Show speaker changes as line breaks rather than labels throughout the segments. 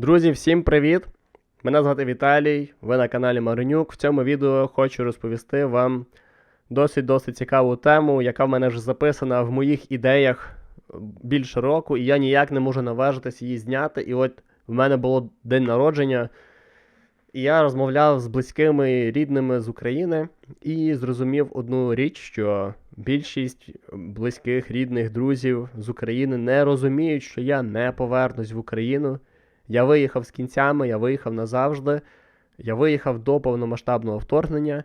Друзі, всім привіт! Мене звати Віталій, ви на каналі Маринюк. В цьому відео хочу розповісти вам досить-досить цікаву тему, яка в мене вже записана в моїх ідеях більше року, і я ніяк не можу наважитись її зняти. І от в мене було день народження, і я розмовляв з близькими рідними з України і зрозумів одну річ, що більшість близьких рідних друзів з України не розуміють, що я не повернусь в Україну. Я виїхав з кінцями, я виїхав назавжди. Я виїхав до повномасштабного вторгнення.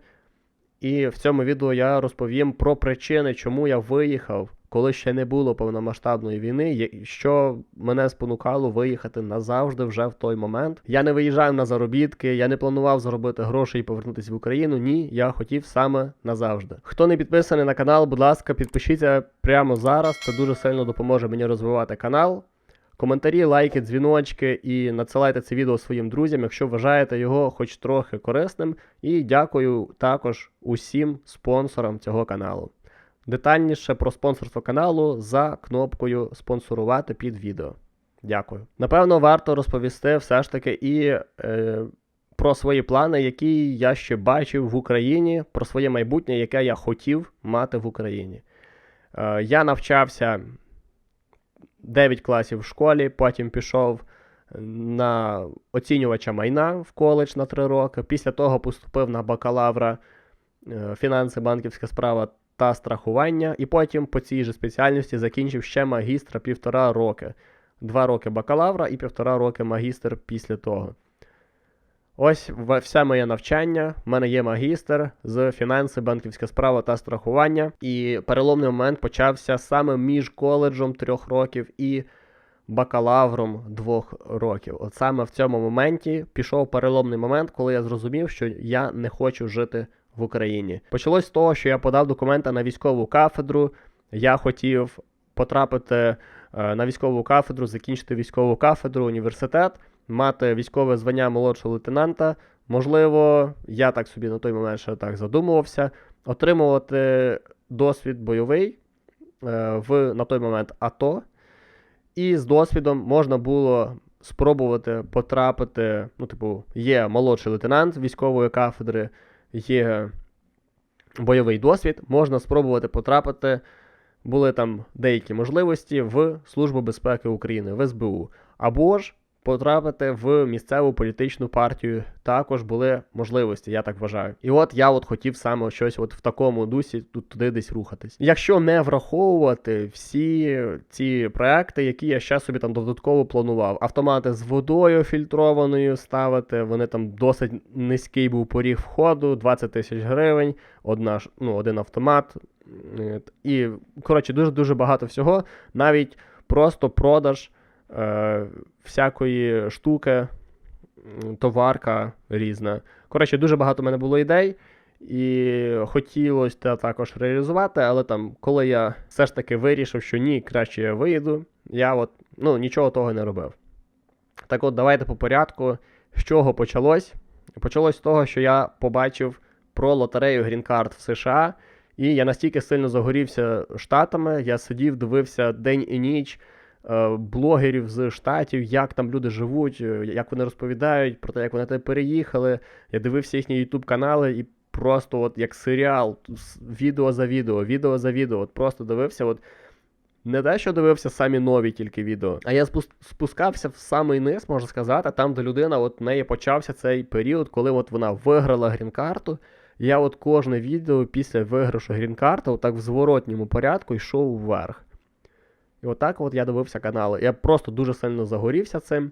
І в цьому відео я розповім про причини, чому я виїхав, коли ще не було повномасштабної війни, що мене спонукало виїхати назавжди вже в той момент. Я не виїжджав на заробітки, я не планував заробити гроші і повернутися в Україну. Ні, я хотів саме назавжди. Хто не підписаний на канал, будь ласка, підпишіться прямо зараз. Це дуже сильно допоможе мені розвивати канал. Коментарі, лайки, дзвіночки і надсилайте це відео своїм друзям, якщо вважаєте його хоч трохи корисним. І дякую також усім спонсорам цього каналу. Детальніше про спонсорство каналу за кнопкою спонсорувати під відео. Дякую. Напевно, варто розповісти все ж таки і е, про свої плани, які я ще бачив в Україні, про своє майбутнє, яке я хотів мати в Україні. Е, я навчався 9 класів в школі, потім пішов на оцінювача майна в коледж на 3 роки. Після того поступив на бакалавра е, фінанси, банківська справа та страхування, і потім по цій же спеціальності закінчив ще магістра півтора роки. Два роки бакалавра і півтора роки магістр після того. Ось все моє навчання. У мене є магістр з фінанси, банківська справа та страхування. І переломний момент почався саме між коледжем трьох років і бакалавром двох років. От саме в цьому моменті пішов переломний момент, коли я зрозумів, що я не хочу жити в Україні. Почалось з того, що я подав документи на військову кафедру. Я хотів потрапити е, на військову кафедру, закінчити військову кафедру, університет, мати військове звання молодшого лейтенанта. Можливо, я так собі на той момент ще так задумувався, отримувати досвід бойовий е, в на той момент АТО. І з досвідом можна було спробувати потрапити. Ну, типу, є молодший лейтенант військової кафедри, є бойовий досвід, можна спробувати потрапити. Були там деякі можливості в Службу безпеки України, в СБУ. Або ж потрапити в місцеву політичну партію також були можливості, я так вважаю. І от я от хотів саме щось от в такому дусі тут туди десь рухатись. Якщо не враховувати всі ці проекти, які я ще собі там додатково планував, автомати з водою фільтрованою ставити, вони там досить низький був поріг входу, 20 тисяч гривень, одна ну, один автомат. І, коротше, дуже-дуже багато всього. Навіть просто продаж е, всякої штуки, товарка різна. Коротше, дуже багато в мене було ідей, і хотілося це також реалізувати, але там, коли я все ж таки вирішив, що ні, краще я виїду, я от, ну, нічого того не робив. Так от, давайте по порядку. З чого почалось? Почалось з того, що я побачив про лотерею Green Card в США, і я настільки сильно загорівся штатами, я сидів, дивився день і ніч блогерів з штатів, як там люди живуть, е, як вони розповідають про те, як вони туди переїхали. Я дивився їхні YouTube канали і просто от як серіал, відео за відео, відео за відео. От просто дивився. От не те, що дивився самі нові тільки відео, а я спускався в самий низ, можна сказати, там, де людина, от в неї почався цей період, коли от вона виграла грін-карту. Я от кожне відео після виграшу грін-карти, отак в зворотньому порядку йшов вверх. І отак от я дивився канали. Я просто дуже сильно загорівся цим.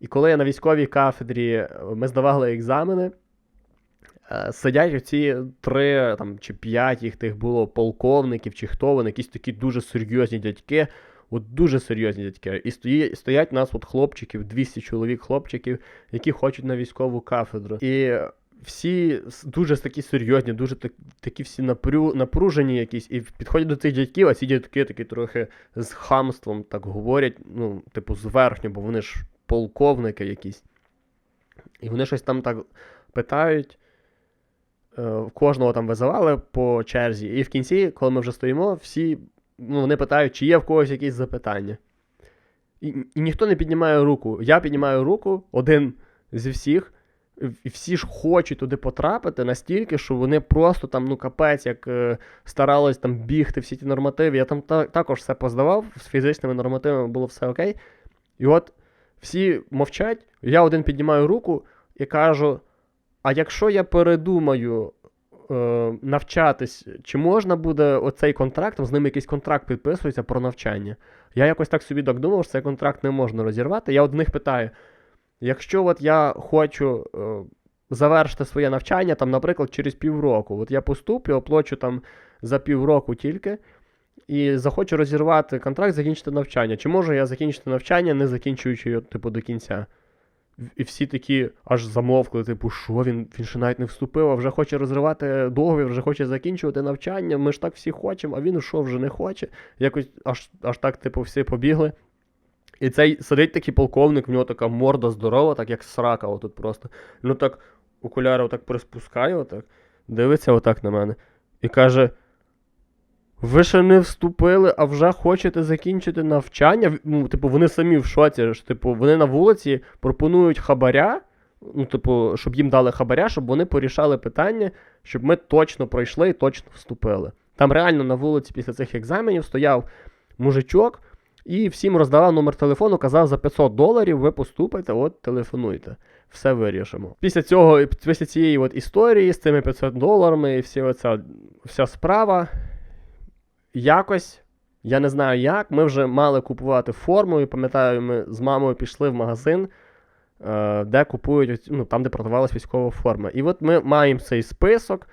І коли я на військовій кафедрі е, ми здавали екзамени, е, сидять оці три там, чи п'ять їх тих було полковників чи хто вони, якісь такі дуже серйозні дядьки. От дуже серйозні дядьки. І стоять у нас от хлопчиків, 200 чоловік хлопчиків, які хочуть на військову кафедру. І всі дуже такі серйозні, дуже так, такі всі напрю, напружені якісь, і підходять до цих дядьків, а ці дядьки такі трохи з хамством так говорять, ну, типу, зверхньо, бо вони ж полковники якісь. І вони щось там так питають. Е, Кожного там визивали по черзі. І в кінці, коли ми вже стоїмо, всі ну, вони питають, чи є в когось якісь запитання. І, і ніхто не піднімає руку. Я піднімаю руку, один зі всіх, і всі ж хочуть туди потрапити настільки, що вони просто там, ну капець, як е, старались там бігти всі ті нормативи. Я там та, також все поздавав, з фізичними нормативами було все окей. І от всі мовчать, я один піднімаю руку і кажу: а якщо я передумаю е, навчатись, чи можна буде оцей контракт, з ними якийсь контракт підписується про навчання? Я якось так собі так думав, що цей контракт не можна розірвати. Я одних питаю: якщо от я хочу е, завершити своє навчання, там, наприклад, через півроку, от я поступлю, оплачу там за півроку тільки. І захочу розірвати контракт, закінчити навчання. Чи можу я закінчити навчання, не закінчуючи його, типу, до кінця? І всі такі аж замовкли, типу, що він він ще навіть не вступив, а вже хоче розривати договір, вже хоче закінчувати навчання. Ми ж так всі хочемо, а він що вже не хоче. Якось аж аж так, типу, всі побігли. І цей сидить такий полковник, в нього така морда здорова, так як срака, отут просто. Ну так окуляри отак приспускає, отак, дивиться отак на мене. І каже. Ви ще не вступили, а вже хочете закінчити навчання. Ну, типу, вони самі в шоці. ж, Типу, вони на вулиці пропонують хабаря. Ну, типу, щоб їм дали хабаря, щоб вони порішали питання, щоб ми точно пройшли і точно вступили. Там реально на вулиці після цих екзаменів стояв мужичок і всім роздавав номер телефону, казав за 500 доларів ви поступите, от телефонуйте. Все вирішимо. Після цього, після цієї от історії з цими 500 доларами і всі оця вся справа якось, я не знаю як, ми вже мали купувати форму, і пам'ятаю, ми з мамою пішли в магазин, е, де купують, ну, там, де продавалась військова форма. І от ми маємо цей список.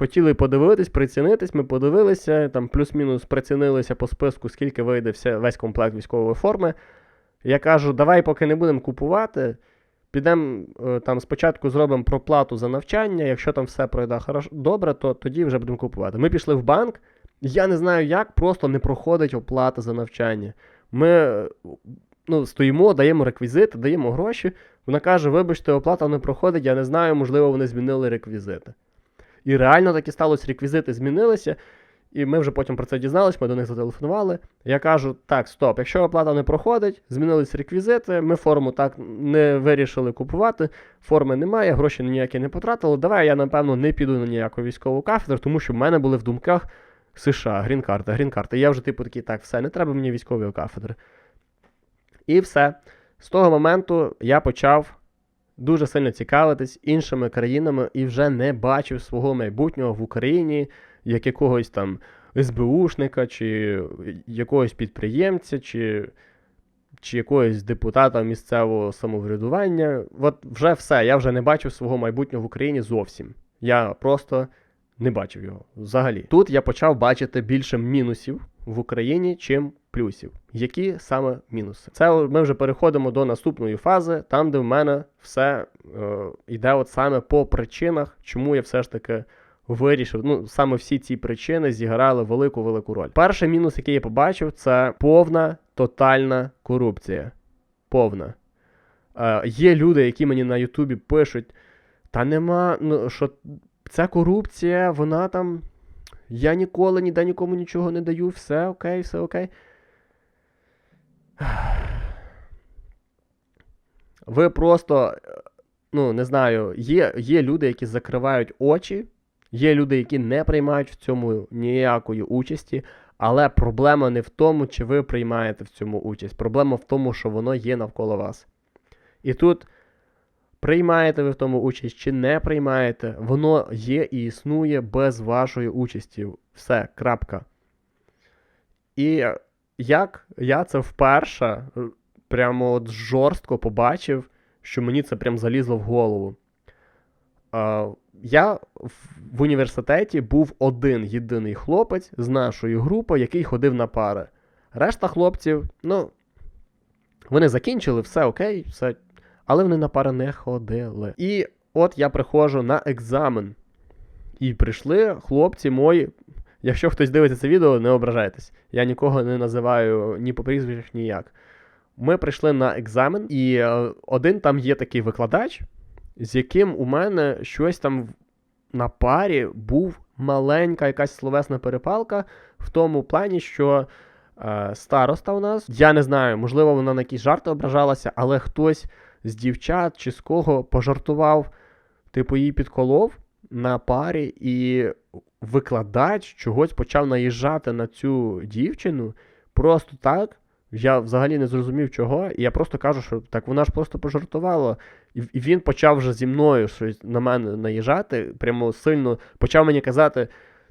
Хотіли подивитись, прицінитись, ми подивилися, там плюс-мінус прицінилися по списку, скільки вийде все, весь комплект військової форми. Я кажу, давай, поки не будемо купувати, підемо е, там спочатку зробимо проплату за навчання. Якщо там все пройде хорошо, добре, то тоді вже будемо купувати. Ми пішли в банк, я не знаю, як просто не проходить оплата за навчання. Ми ну, стоїмо, даємо реквізити, даємо гроші. Вона каже: вибачте, оплата не проходить, я не знаю, можливо, вони змінили реквізити. І реально таки сталося, реквізити змінилися. І ми вже потім про це дізнались, ми до них зателефонували. Я кажу: так, стоп, якщо оплата не проходить, змінились реквізити, ми форму так не вирішили купувати, форми немає, гроші ніякі не потратили. Давай я, напевно, не піду на ніяку військову кафедру, тому що в мене були в думках. США, грін-карта, грін-карта. Я вже, типу, такий, так, все, не треба мені військової кафедри. І все. З того моменту я почав дуже сильно цікавитись іншими країнами і вже не бачив свого майбутнього в Україні як якогось там СБУшника, чи якогось підприємця, чи чи якогось депутата місцевого самоврядування. От вже все. Я вже не бачив свого майбутнього в Україні зовсім. Я просто не бачив його взагалі. Тут я почав бачити більше мінусів в Україні, чим плюсів. Які саме мінуси? Це ми вже переходимо до наступної фази, там, де в мене все е, йде от саме по причинах, чому я все ж таки вирішив. Ну, саме всі ці причини зіграли велику-велику роль. Перший мінус, який я побачив, це повна тотальна корупція. Повна. Е, Є люди, які мені на Ютубі пишуть. Та нема, ну що Ця корупція, вона там. Я ніколи ніде нікому нічого не даю, все окей, все окей. Ви просто, ну, не знаю, є є люди, які закривають очі, є люди, які не приймають в цьому ніякої участі, але проблема не в тому, чи ви приймаєте в цьому участь. Проблема в тому, що воно є навколо вас. І тут. Приймаєте ви в тому участь чи не приймаєте, воно є і існує без вашої участі. Все, крапка. І як я це вперше прямо от жорстко побачив, що мені це прям залізло в голову. Uh, я в університеті був один єдиний хлопець з нашої групи, який ходив на пари. Решта хлопців, ну, вони закінчили, все окей, все але вони на пари не ходили. І от я приходжу на екзамен. І прийшли хлопці мої. Якщо хтось дивиться це відео, не ображайтесь. Я нікого не називаю ні по прізвищах, ніяк. Ми прийшли на екзамен, і е, один там є такий викладач, з яким у мене щось там на парі був маленька якась словесна перепалка в тому плані, що е, староста у нас. Я не знаю, можливо, вона на якісь жарти ображалася, але хтось з дівчат чи з кого пожартував, типу, її підколов на парі, і викладач чогось почав наїжджати на цю дівчину просто так. Я взагалі не зрозумів чого, і я просто кажу, що так вона ж просто пожартувала. І він почав вже зі мною щось на мене наїжджати, прямо сильно почав мені казати: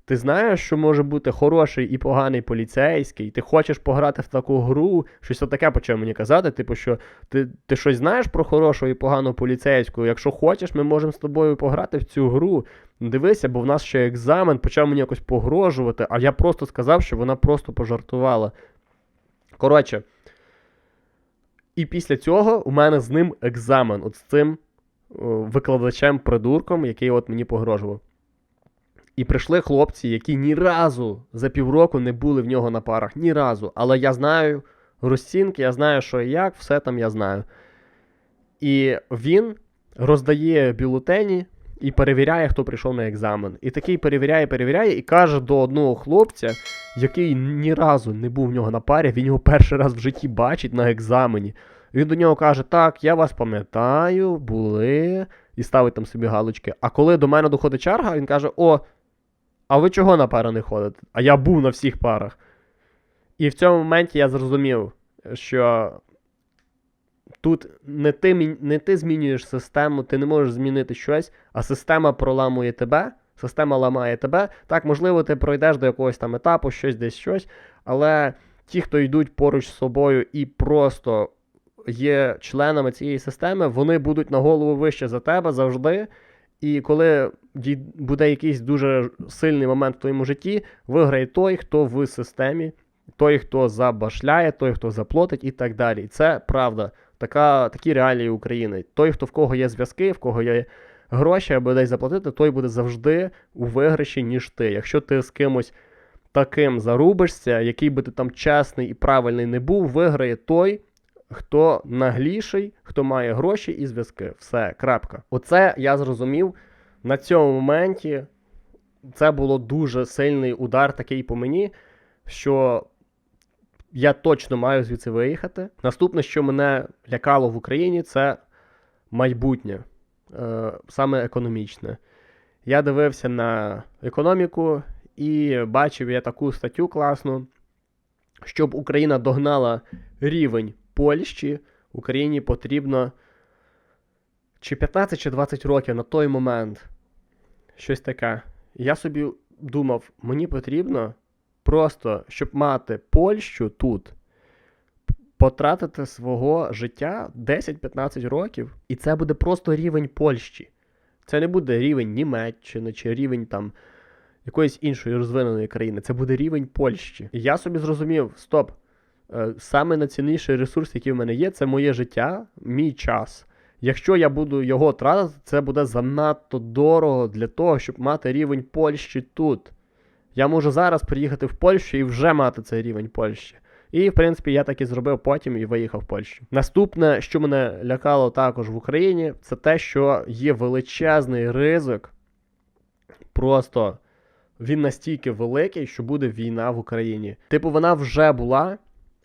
ти знаєш, що може бути хороший і поганий поліцейський, ти хочеш пограти в таку гру, щось таке почав мені казати. Типу, що ти ти щось знаєш про хорошу і погану поліцейську? Якщо хочеш, ми можемо з тобою пограти в цю гру. Дивися, бо в нас ще екзамен, почав мені якось погрожувати, а я просто сказав, що вона просто пожартувала. Коротше. І після цього у мене з ним екзамен, от з цим викладачем-придурком, який от мені погрожував. І прийшли хлопці, які ні разу за півроку не були в нього на парах. Ні разу. Але я знаю розцінки, я знаю, що і як, все там я знаю. І він роздає бюлетені і перевіряє, хто прийшов на екзамен. І такий перевіряє, перевіряє, і каже до одного хлопця, який ні разу не був в нього на парі, він його перший раз в житті бачить на екзамені. Він до нього каже: Так, я вас пам'ятаю, були, і ставить там собі галочки. А коли до мене доходить черга, він каже: О, а ви чого на пари не ходите? А я був на всіх парах. І в цьому моменті я зрозумів, що тут не ти не ти змінюєш систему, ти не можеш змінити щось, а система проламує тебе, система ламає тебе. Так, можливо, ти пройдеш до якогось там етапу, щось десь щось, але ті, хто йдуть поруч з собою і просто є членами цієї системи, вони будуть на голову вище за тебе завжди. І коли буде якийсь дуже сильний момент в твоєму житті, виграє той, хто в системі, той, хто забашляє, той, хто заплатить і так далі. Це правда. Така, Такі реалії України. Той, хто в кого є зв'язки, в кого є гроші, аби десь заплатити, той буде завжди у виграші, ніж ти. Якщо ти з кимось таким зарубишся, який би ти там чесний і правильний не був, виграє той, хто нагліший, хто має гроші і зв'язки. Все, крапка. Оце я зрозумів на цьому моменті. Це було дуже сильний удар такий по мені, що я точно маю звідси виїхати. Наступне, що мене лякало в Україні, це майбутнє, е, саме економічне. Я дивився на економіку і бачив я таку статтю класну, щоб Україна догнала рівень Польщі, Україні потрібно чи 15 чи 20 років на той момент щось таке. Я собі думав, мені потрібно просто, щоб мати Польщу тут, потратити свого життя 10-15 років, і це буде просто рівень Польщі. Це не буде рівень Німеччини чи рівень там якоїсь іншої розвиненої країни. Це буде рівень Польщі. І я собі зрозумів, стоп. Е, саме найцінніший ресурс, який в мене є, це моє життя, мій час. Якщо я буду його тратити, це буде занадто дорого для того, щоб мати рівень Польщі тут. Я можу зараз приїхати в Польщу і вже мати цей рівень Польщі. І, в принципі, я так і зробив потім і виїхав в Польщу. Наступне, що мене лякало також в Україні, це те, що є величезний ризик. Просто він настільки великий, що буде війна в Україні. Типу, вона вже була,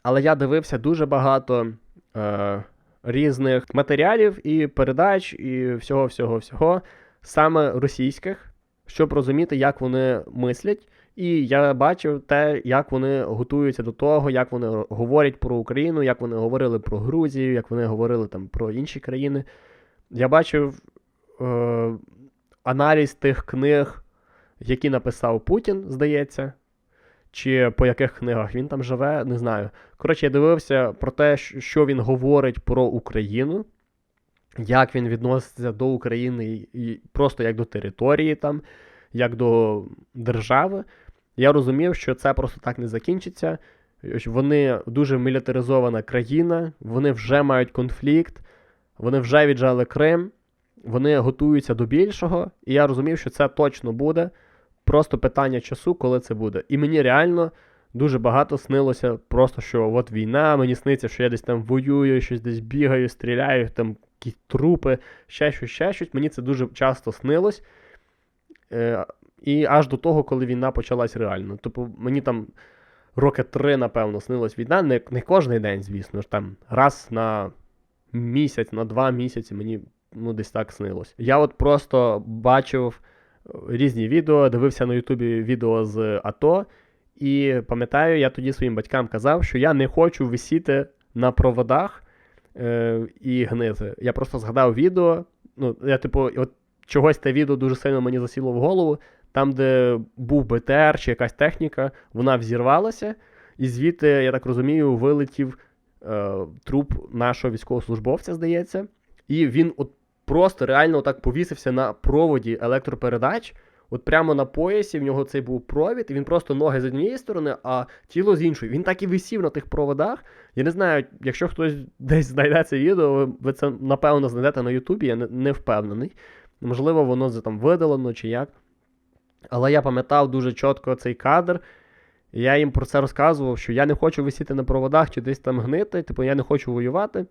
але я дивився дуже багато е, різних матеріалів і передач, і всього-всього-всього, саме російських, щоб розуміти, як вони мислять. І я бачив те, як вони готуються до того, як вони говорять про Україну, як вони говорили про Грузію, як вони говорили там про інші країни. Я бачив е, аналіз тих книг, які написав Путін, здається чи по яких книгах він там живе, не знаю. Коротше, я дивився про те, що він говорить про Україну, як він відноситься до України і просто як до території, там, як до держави. Я розумів, що це просто так не закінчиться. Вони дуже мілітаризована країна, вони вже мають конфлікт, вони вже віджали Крим, вони готуються до більшого, і я розумів, що це точно буде. Просто питання часу, коли це буде. І мені реально дуже багато снилося, просто що от війна, мені сниться, що я десь там воюю, щось десь бігаю, стріляю, там якісь трупи, ще щось, ще щось. Мені це дуже часто снилось. Е, І аж до того, коли війна почалась реально. Тобто мені там роки три, напевно, снилась війна. Не, не кожен день, звісно ж, там раз на місяць, на два місяці мені ну, десь так снилось. Я от просто бачив різні відео, дивився на Ютубі відео з АТО, і пам'ятаю, я тоді своїм батькам казав, що я не хочу висіти на проводах е, і гнити. Я просто згадав відео. Ну, я, типу, от чогось те відео дуже сильно мені засіло в голову. Там, де був БТР чи якась техніка, вона взірвалася, і звідти, я так розумію, вилетів е, труп нашого військовослужбовця, здається. І він от просто реально так повісився на проводі електропередач. От прямо на поясі в нього цей був провід, і він просто ноги з однієї сторони, а тіло з іншої. Він так і висів на тих проводах. Я не знаю, якщо хтось десь знайде це відео, ви- це напевно знайдете на Ютубі, я не, не впевнений. Можливо, воно там видалено чи як. Але я пам'ятав дуже чітко цей кадр. Я їм про це розказував, що я не хочу висіти на проводах чи десь там гнити, типу, я не хочу воювати.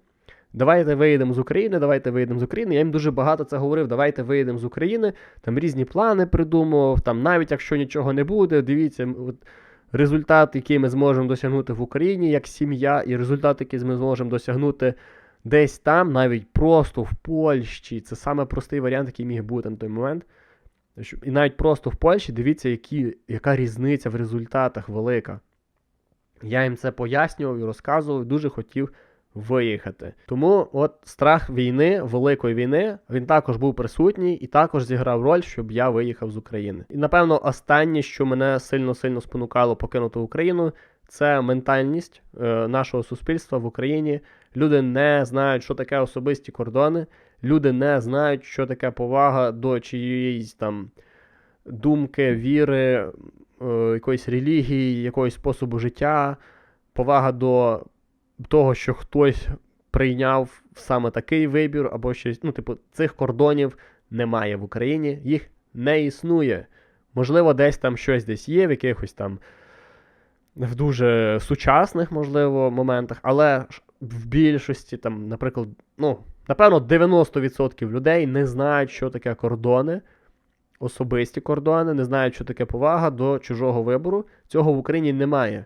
Давайте виїдемо з України, давайте виїдемо з України. Я їм дуже багато це говорив. Давайте виїдемо з України. Там різні плани придумував. Там навіть якщо нічого не буде, дивіться, от, результат, який ми зможемо досягнути в Україні як сім'я, і результат, який ми зможемо досягнути десь там, навіть просто в Польщі. Це саме простий варіант, який міг бути на той момент. І навіть просто в Польщі дивіться, які, яка різниця в результатах велика. Я їм це пояснював і розказував, дуже хотів виїхати. Тому от страх війни, великої війни, він також був присутній і також зіграв роль, щоб я виїхав з України. І напевно, останнє, що мене сильно-сильно спонукало покинути Україну, це ментальність е, нашого суспільства в Україні. Люди не знають, що таке особисті кордони. Люди не знають, що таке повага до чиєїсь там думки, віри, е, якоїсь релігії, якогось способу життя, повага до того, що хтось прийняв саме такий вибір, або щось. Ну, типу, цих кордонів немає в Україні, їх не існує. Можливо, десь там щось десь є, в якихось там в дуже сучасних, можливо, моментах, але в більшості, там, наприклад, ну, напевно, 90% людей не знають, що таке кордони, особисті кордони, не знають, що таке повага до чужого вибору. Цього в Україні немає.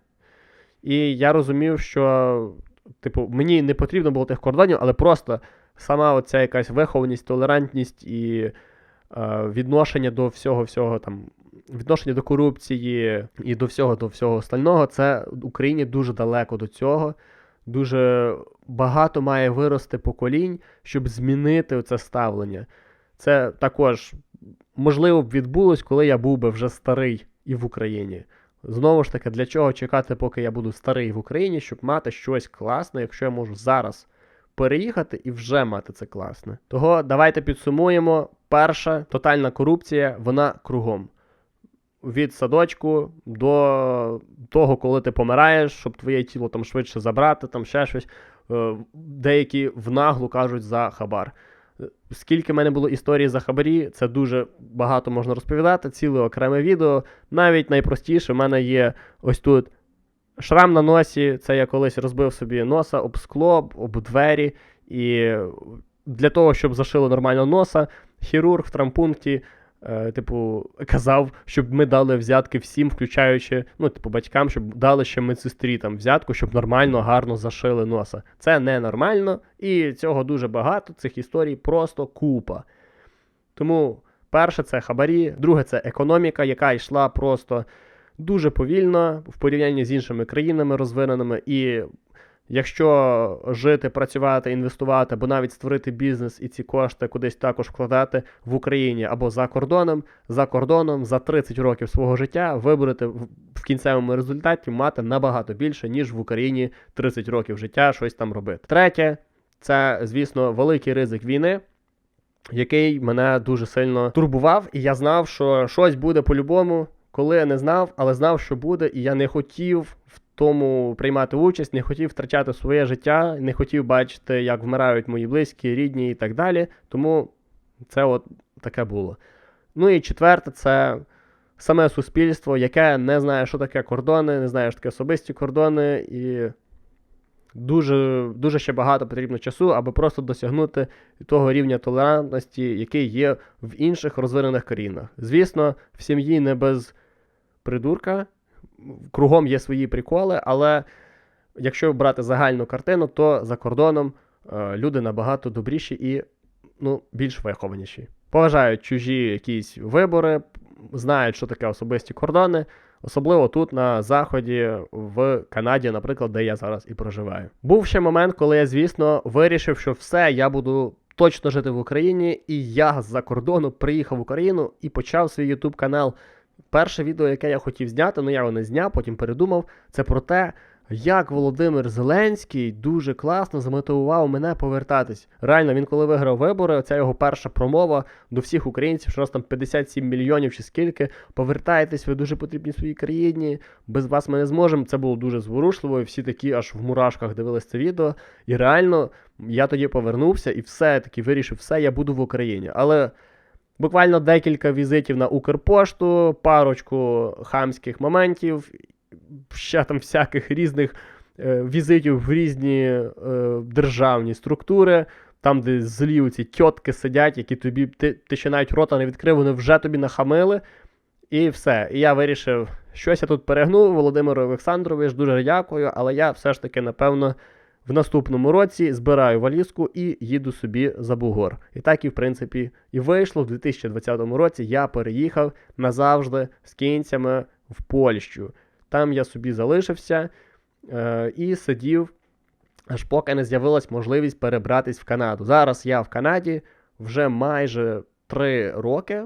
І я розумів, що, типу, мені не потрібно було тих кордонів, але просто сама оця якась вихованість, толерантність і е, відношення до всього, всього там, відношення до корупції і до всього, до всього остального, це Україні дуже далеко до цього. Дуже багато має вирости поколінь, щоб змінити це ставлення. Це також можливо б відбулось, коли я був би вже старий і в Україні. Знову ж таки, для чого чекати, поки я буду старий в Україні, щоб мати щось класне, якщо я можу зараз переїхати і вже мати це класне. Того давайте підсумуємо. Перша тотальна корупція, вона кругом. Від садочку до того, коли ти помираєш, щоб твоє тіло там швидше забрати, там ще щось. Е, Деякі в наглу кажуть за хабар. Скільки в мене було історій за хабарі, це дуже багато можна розповідати, ціле окреме відео. Навіть найпростіше, в мене є ось тут шрам на носі. Це я колись розбив собі носа об скло, об двері. І для того, щоб зашило нормально носа, хірург в травмпункті, е, типу, казав, щоб ми дали взятки всім, включаючи, ну, типу, батькам, щоб дали ще медсестрі там взятку, щоб нормально, гарно зашили носа. Це ненормально, і цього дуже багато, цих історій просто купа. Тому перше це хабарі, друге це економіка, яка йшла просто дуже повільно в порівнянні з іншими країнами розвиненими. І якщо жити, працювати, інвестувати, або навіть створити бізнес і ці кошти кудись також вкладати в Україні або за кордоном, за кордоном за 30 років свого життя, ви будете в кінцевому результаті мати набагато більше, ніж в Україні 30 років життя щось там робити. Третє, це, звісно, великий ризик війни. Який мене дуже сильно турбував, і я знав, що щось буде по-любому, коли я не знав, але знав, що буде, і я не хотів в тому приймати участь, не хотів втрачати своє життя, не хотів бачити, як вмирають мої близькі, рідні і так далі. Тому це от таке було. Ну і четверте, це саме суспільство, яке не знає, що таке кордони, не знає, що таке особисті кордони, і дуже, дуже ще багато потрібно часу, аби просто досягнути того рівня толерантності, який є в інших розвинених країнах. Звісно, в сім'ї не без придурка. Кругом є свої приколи, але якщо брати загальну картину, то за кордоном е, люди набагато добріші і ну, більш вихованіші. Поважають чужі якісь вибори, знають, що таке особисті кордони, особливо тут на заході, в Канаді, наприклад, де я зараз і проживаю. Був ще момент, коли я, звісно, вирішив, що все, я буду точно жити в Україні, і я з-за кордону приїхав в Україну і почав свій YouTube канал. Перше відео, яке я хотів зняти, ну я його не зняв, потім передумав. Це про те, як Володимир Зеленський дуже класно замотивував мене повертатись. Реально, він коли виграв вибори, оця його перша промова до всіх українців, що нас там 57 мільйонів чи скільки. Повертайтесь, ви дуже потрібні своїй країні. Без вас ми не зможемо. Це було дуже зворушливо. І всі такі аж в мурашках дивились це відео. І реально, я тоді повернувся і все-таки вирішив, все, я буду в Україні. Але. Буквально декілька візитів на Укрпошту, парочку хамських моментів, ще там всяких різних е, візитів в різні е, державні структури, там, де злі ці тітки сидять, які тобі, ти, ти ще навіть рота не відкрив, вони вже тобі нахамили. І все. І я вирішив, щось я тут перегнув. Володимир Олександрович, дуже дякую, але я все ж таки, напевно, в наступному році збираю валізку і їду собі за Бугор. І так і в принципі і вийшло. В 2020 році я переїхав назавжди з кінцями в Польщу. Там я собі залишився е, і сидів, аж поки не з'явилась можливість перебратись в Канаду. Зараз я в Канаді вже майже 3 роки,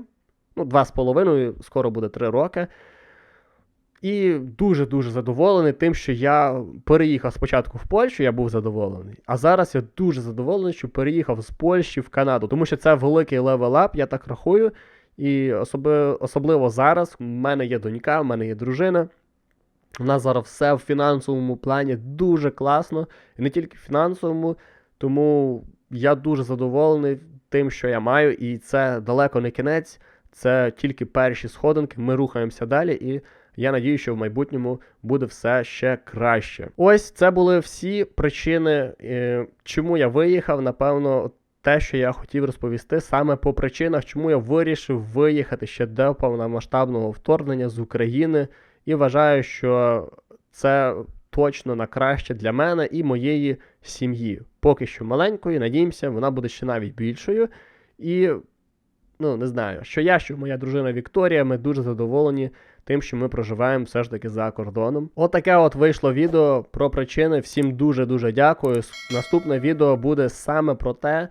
ну, два з половиною, скоро буде 3 роки. І дуже-дуже задоволений тим, що я переїхав спочатку в Польщу, я був задоволений. А зараз я дуже задоволений, що переїхав з Польщі в Канаду, тому що це великий левел-ап, я так рахую. І особи, особливо зараз в мене є донька, в мене є дружина. У нас зараз все в фінансовому плані дуже класно, і не тільки в фінансовому, тому я дуже задоволений тим, що я маю, і це далеко не кінець, це тільки перші сходинки. Ми рухаємося далі, і я надію, що в майбутньому буде все ще краще. Ось це були всі причини, е, чому я виїхав. Напевно, те, що я хотів розповісти, саме по причинах, чому я вирішив виїхати ще до повномасштабного вторгнення з України. І вважаю, що це точно на краще для мене і моєї сім'ї. Поки що маленькою, надіємося, вона буде ще навіть більшою. І, ну, не знаю, що я, що моя дружина Вікторія, ми дуже задоволені тим, що ми проживаємо все ж таки за кордоном. Отаке от вийшло відео про причини. Всім дуже-дуже дякую. Наступне відео буде саме про те.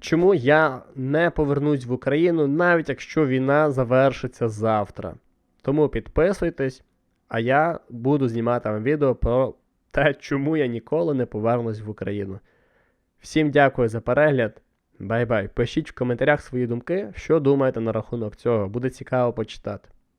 Чому я не повернусь в Україну, навіть якщо війна завершиться завтра. Тому підписуйтесь, а я буду знімати вам відео про те, чому я ніколи не повернусь в Україну. Всім дякую за перегляд. Бай-бай. Пишіть в коментарях свої думки, що думаєте на рахунок цього. Буде цікаво почитати.